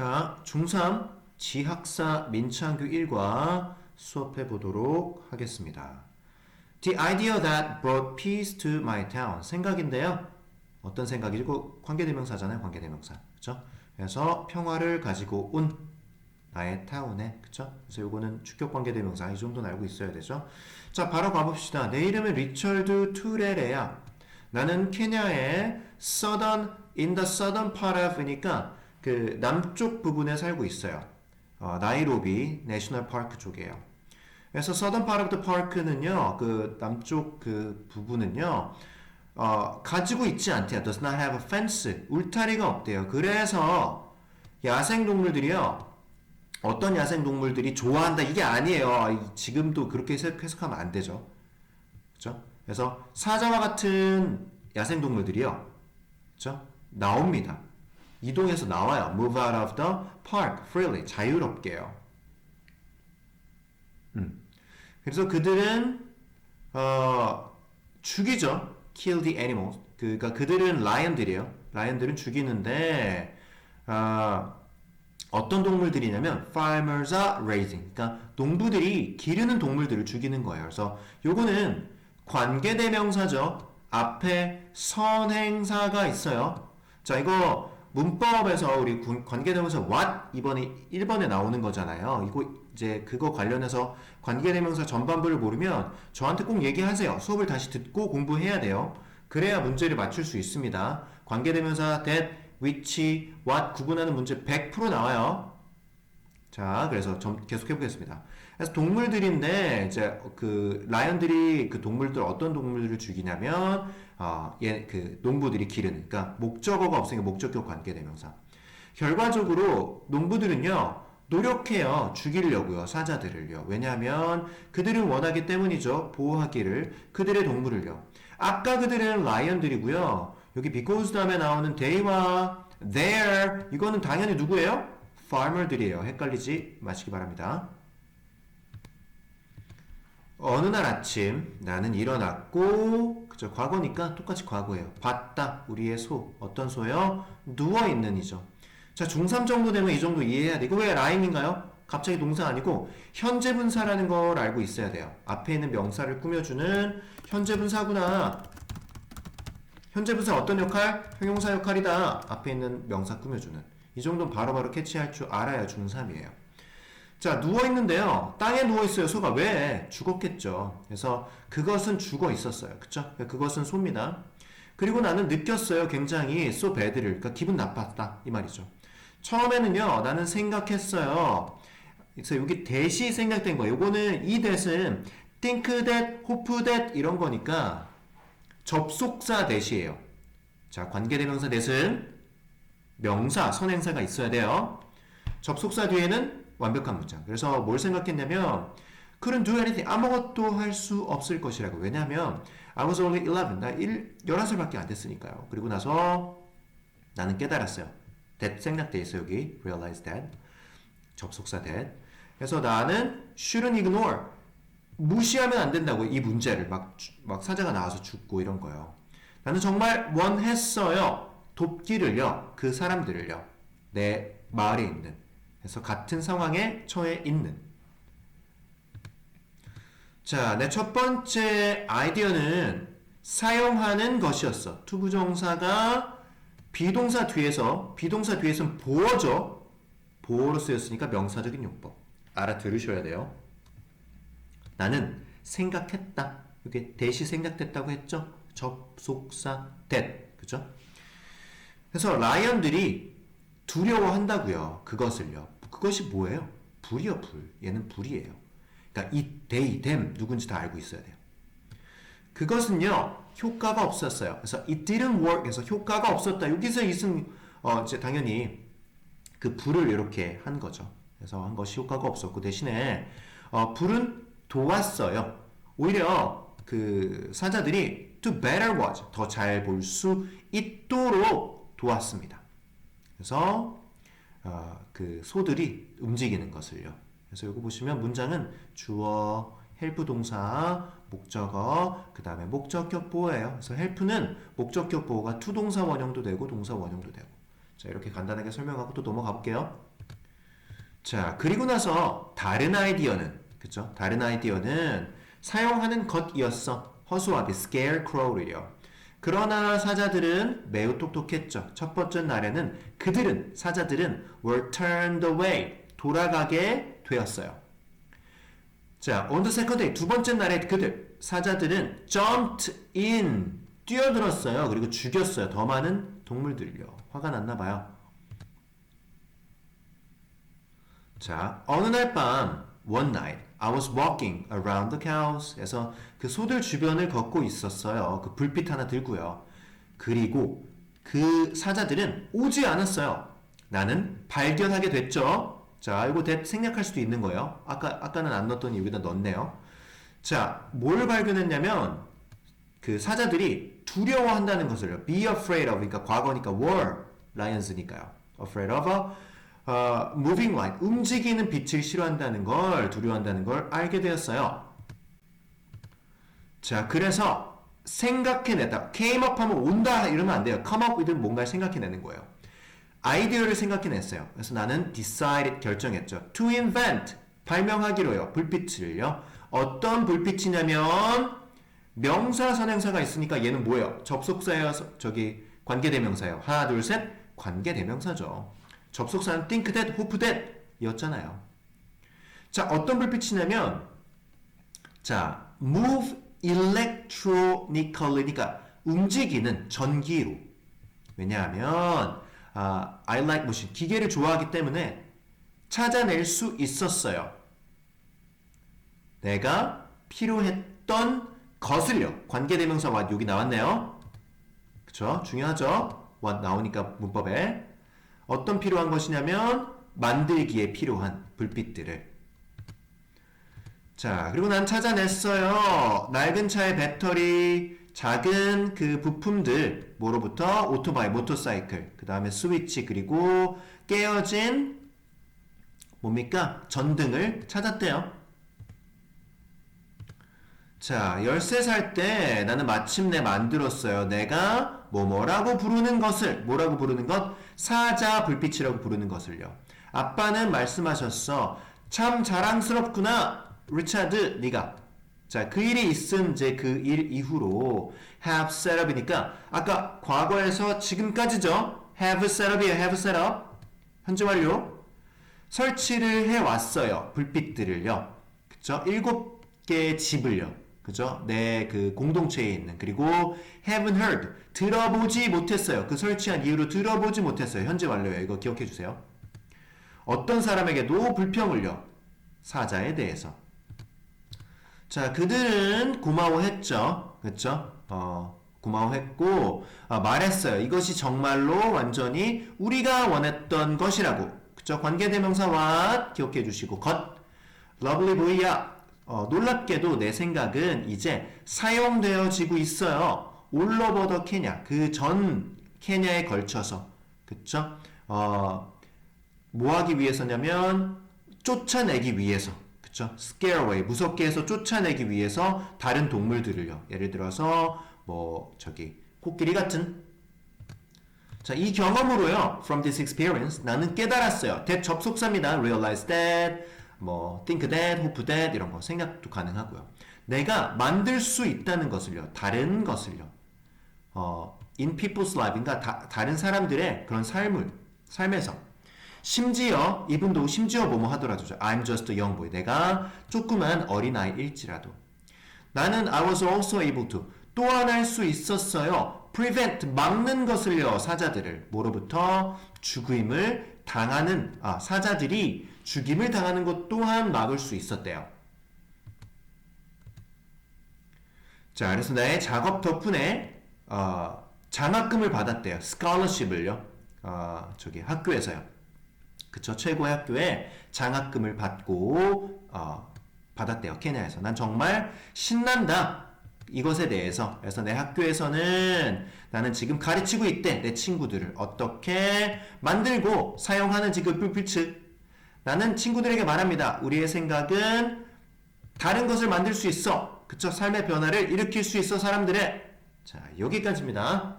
자, 중3 지학사 민창규 1과 수업해 보도록 하겠습니다. The idea that brought peace to my town. 생각인데요. 어떤 생각이고 관계대명사잖아요. 관계대명사. 그쵸? 그래서 평화를 가지고 온 나의 타운에. 그쵸? 그래서 요거는 주격 관계대명사. 이 정도는 알고 있어야 되죠. 자, 바로 가봅시다. 내 이름은 리처드 투레레야. 나는 케냐의 southern, in the southern part of니까 그 남쪽 부분에 살고 있어요. 어, 나이로비 내셔널 파크 쪽이에요. 그래서 of the park는요, 그 남쪽 그 부분은요, 어, 가지고 있지 않대요. does not have a fence. 울타리가 없대요. 그래서 야생 동물들이요, 어떤 야생 동물들이 좋아한다 이게 아니에요. 지금도 그렇게 해석- 해석하면 안 되죠. 그죠? 그래서 사자와 같은 야생 동물들이요. 그죠? 나옵니다. 이동해서 나와요. move out of the park freely. 자유롭게요. 음. 그래서 그들은 어, 죽이죠. kill the animals. 그러니까 그들은 라이언들이에요. 라이언들은 죽이는데 어, 어떤 동물들이냐면 farmers are raising. 그러니까 농부들이 기르는 동물들을 죽이는 거예요. 그래서 요거는 관계대명사죠. 앞에 선행사가 있어요. 자, 이거 문법에서 우리 군- 관계대명사 what 이번에 1번에 나오는 거잖아요. 이거 이제 그거 관련해서 관계대명사 전반부를 모르면 저한테 꼭 얘기하세요. 수업을 다시 듣고 공부해야 돼요. 그래야 문제를 맞출 수 있습니다. 관계대명사 that, which, what 구분하는 문제 100% 나와요. 자, 그래서 점, 계속 해보겠습니다. 그래서 동물들인데, 이제, 그, 라이언들이 그 동물들, 어떤 동물들을 죽이냐면, 어, 얘, 그, 농부들이 기르는, 그러니까, 목적어가 없으니까 목적격 관계대명사. 결과적으로, 농부들은요, 노력해요. 죽이려고요. 사자들을요. 왜냐하면, 그들은 원하기 때문이죠. 보호하기를. 그들의 동물을요. 아까 그들은 라이언들이고요. 여기 because 다음에 나오는 they와 their, 이거는 당연히 누구예요? farmer들이에요. 헷갈리지 마시기 바랍니다. 어느 날 아침 나는 일어났고 그죠 과거니까 똑같이 과거예요. 봤다 우리의 소 어떤 소요? 누워 있는 이죠. 자 중3 정도 되면 이 정도 이해해야 돼. 이거 왜 라임인가요? 갑자기 동사 아니고 현재 분사라는 걸 알고 있어야 돼요. 앞에 있는 명사를 꾸며주는 현재 분사구나. 현재 분사 어떤 역할? 형용사 역할이다. 앞에 있는 명사 꾸며주는. 이 정도는 바로바로 캐치할 줄 알아야 중3이에요. 자, 누워있는데요. 땅에 누워있어요. 소가 왜? 죽었겠죠. 그래서 그것은 죽어 있었어요. 그쵸? 그것은 소입니다. 그리고 나는 느꼈어요. 굉장히 so bad를. 그러니까 기분 나빴다. 이 말이죠. 처음에는요. 나는 생각했어요. 그래서 여기 대시 생략된 거예요. 요거는 이 대신 think that, hope that 이런 거니까 접속사 대시예요. 자, 관계대명사 대신 명사, 선행사가 있어야 돼요. 접속사 뒤에는 완벽한 문장. 그래서 뭘 생각했냐면 couldn't do anything. 아무것도 할 수 없을 것이라고. 왜냐하면 I was only 11. 나 1, 11살밖에 안 됐으니까요. 그리고 나서 나는 깨달았어요. that 생략돼 있어 여기. realize that. 접속사 that. 그래서 나는 shouldn't ignore. 무시하면 안 된다고 이 문제를 막, 주- 막 사자가 나와서 죽고 이런 거요. 나는 정말 원했어요. 돕기를요. 그 사람들을요. 내 마을에 있는. 그래서 같은 상황에 처해 있는. 자, 내 첫 번째 아이디어는 사용하는 것이었어. 투부정사가 비동사 뒤에서, 비동사 뒤에서는 보어죠. 보어로 쓰였으니까 명사적인 용법. 알아들으셔야 돼요. 나는 생각했다. 이게 대시 생략됐다고 했죠? 접속사 that. 그죠? 그래서 라이언들이 두려워한다고요. 그것을요. 그것이 뭐예요? 불이요, 불. 얘는 불이에요. 그러니까 이 they, 누군지 다 알고 있어야 돼요. 그것은요 효과가 없었어요. 그래서 it didn't work. 그래서 효과가 없었다. 여기서 이승 어 이제 당연히 그 불을 이렇게 한 거죠. 그래서 한 것이 효과가 없었고 대신에 어 불은 도왔어요. 오히려 그 사자들이 to better watch 더 잘 볼 수 있도록 도왔습니다. 그래서 어, 그 소들이 움직이는 것을요. 그래서 이거 보시면 문장은 주어, 헬프 동사, 목적어, 그 다음에 목적격 보호예요. 그래서 헬프는 목적격 보호가 투동사 원형도 되고 동사 원형도 되고. 자 이렇게 간단하게 설명하고 또 넘어가 볼게요. 자, 그리고 나서 다른 아이디어는 그쵸? 다른 아이디어는 사용하는 것이었어. 허수아비 scarecrow를요. 그러나 사자들은 매우 똑똑했죠. 첫 번째 날에는 그들은 사자들은 were turned away 돌아가게 되었어요. 자, on the second day 두 번째 날에 그들 사자들은 jumped in 뛰어들었어요. 그리고 죽였어요. 더 많은 동물들요. 화가 났나 봐요. 자, 어느 날 밤, one night, I was walking around the cows. 그래서 그 소들 주변을 걷고 있었어요. 그 불빛 하나 들고요. 그리고 그 사자들은 오지 않았어요. 나는 발견하게 됐죠. 자, 알고 됐 생략할 수도 있는 거예요. 아까 아까는 안 넣었더니 여기다 넣었네요. 자, 뭘 발견했냐면 그 사자들이 두려워한다는 것을요. Be afraid of 그러니까 과거니까 were lions니까요. Afraid of a 어, moving light 움직이는 빛을 싫어한다는 걸 두려워한다는 걸 알게 되었어요. 자, 그래서 생각해냈다. came up 하면 온다 이러면 안 돼요. come up with 뭔가를 생각해내는 거예요. 아이디어를 생각해냈어요. 그래서 나는 decided 결정했죠. to invent 발명하기로요. 불빛을요. 어떤 불빛이냐면 명사 선행사가 있으니까 얘는 뭐예요? 접속사예요. 저기 관계대명사예요. 하나 둘 셋 관계대명사죠. 접속사는 think that, hope that 였잖아요. 자, 어떤 불빛이냐면 자, move electronically니까 움직이는 전기로. 왜냐하면 아, I like machine 기계를 좋아하기 때문에 찾아낼 수 있었어요. 내가 필요했던 것을요. 관계대명사 what 여기 나왔네요. 그쵸? 중요하죠? what 나오니까 문법에 어떤 필요한 것이냐면 만들기에 필요한 불빛들을. 자 그리고 난 찾아냈어요. 낡은 차의 배터리 작은 그 부품들 뭐로부터? 오토바이 모터사이클 그 다음에 스위치 그리고 깨어진 뭡니까? 전등을 찾았대요. 자 13살 때 나는 마침내 만들었어요. 내가 뭐뭐라고 부르는 것을 뭐라고 부르는 것 사자 불빛이라고 부르는 것을요. 아빠는 말씀하셨어. 참 자랑스럽구나. 리차드 네가 자, 그 일이 있은 이제 그 일 이후로 have set up이니까 아까 과거에서 지금까지죠. have set up이에요. have set up. 현재 완료. 설치를 해 왔어요. 불빛들을요. 그쵸? 일곱 개의 집을요. 그죠? 내 그 공동체에 있는 그리고 haven't heard 들어보지 못했어요. 그 설치한 이유로 들어보지 못했어요. 현재 완료예요. 이거 기억해 주세요. 어떤 사람에게도 불평을요. 사자에 대해서. 자, 그들은 고마워했죠. 그렇죠? 어, 고마워했고 어, 말했어요. 이것이 정말로 완전히 우리가 원했던 것이라고. 그렇죠? 관계대명사와 기억해 주시고 것 lovely boy야. 어, 놀랍게도 내 생각은 이제 사용되어지고 있어요. all over the 케냐. 그전 케냐에 걸쳐서. 그쵸? 어, 뭐 하기 위해서냐면, 쫓아내기 위해서. 그쵸? scare away. 무섭게 해서 쫓아내기 위해서 다른 동물들을요. 예를 들어서, 뭐, 저기, 코끼리 같은. 자, 이 경험으로요. from this experience. 나는 깨달았어요. that 접속사입니다. realize that. 뭐 think that, hope that 이런 거 생각도 가능하고요. 내가 만들 수 있다는 것을요. 다른 것을요. 어, in people's life, 그러니까 다, 다른 사람들의 그런 삶을 삶에서 심지어 이분도 심지어 뭐뭐 하더라도 I'm just a young boy. 내가 조그만 어린아이일지라도 나는 I was also able to 또한 수 있었어요. prevent 막는 것을요. 사자들을 뭐로부터 죽임을 당하는 아, 사자들이 죽임을 당하는 것 또한 막을 수 있었대요. 자, 그래서 나의 작업 덕분에 어, 장학금을 받았대요. scholarship을요. 어, 저기 학교에서요. 그쵸? 최고의 학교에 장학금을 받고 어, 받았대요. 케냐에서. 난 정말 신난다. 이것에 대해서. 그래서 내 학교에서는 나는 지금 가르치고 있대. 내 친구들을 어떻게 만들고 사용하는 지금 불빛을 나는 친구들에게 말합니다. 우리의 생각은 다른 것을 만들 수 있어. 그쵸? 삶의 변화를 일으킬 수 있어, 사람들의. 자, 여기까지입니다.